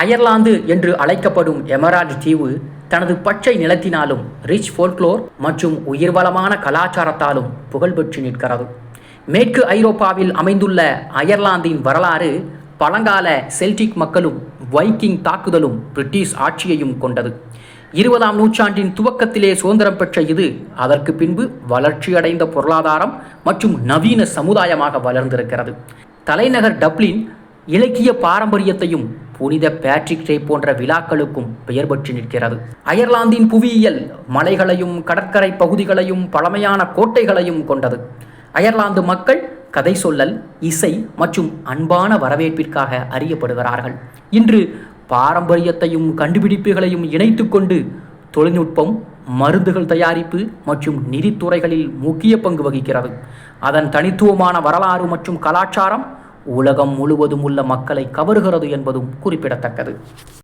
Ireland என்று அழைக்கப்படும் Emerald தீவு தனது பச்சை நிலத்தினாலும் ரிச் ஃபோல்க்ளோர் மற்றும் உயிர்வளமான கலாச்சாரத்தாலும் புகழ்பெற்று நிற்கிறது. மேற்கு ஐரோப்பாவில் அமைந்துள்ள அயர்லாந்தின் வரலாறு பழங்கால செல்டிக் மக்களும் வைக்கிங் தாக்குதலும் பிரிட்டிஷ் ஆட்சியையும் கொண்டது. இருபதாம் நூற்றாண்டின் துவக்கத்திலே சுதந்திரம் பெற்ற இது அதற்கு பின்பு வளர்ச்சியடைந்த பொருளாதாரம் மற்றும் நவீன சமுதாயமாக வளர்ந்திருக்கிறது. தலைநகர் டப்ளின் இலக்கிய பாரம்பரியத்தையும் புனித பேட்ரிக் டே போன்ற விழாக்களுக்கும் பெயர் பெற்று நிற்கிறது. அயர்லாந்தின் புவியியல் மலைகளையும் கடற்கரை பகுதிகளையும் பழமையான கோட்டைகளையும் கொண்டது. அயர்லாந்து மக்கள் கதை சொல்லல் இசை மற்றும் அன்பான வரவேற்பிற்காக அறியப்படுகிறார்கள். இன்று பாரம்பரியத்தையும் கண்டுபிடிப்புகளையும் இணைத்துக்கொண்டு தொழில்நுட்பம் மருந்துகள் தயாரிப்பு மற்றும் நிதித்துறைகளில் முக்கிய பங்கு வகிக்கிறது. அதன் தனித்துவமான வரலாறு மற்றும் கலாச்சாரம் உலகம் முழுவதும் உள்ள மக்களை கவருகிறது என்பதும் குறிப்பிடத்தக்கது.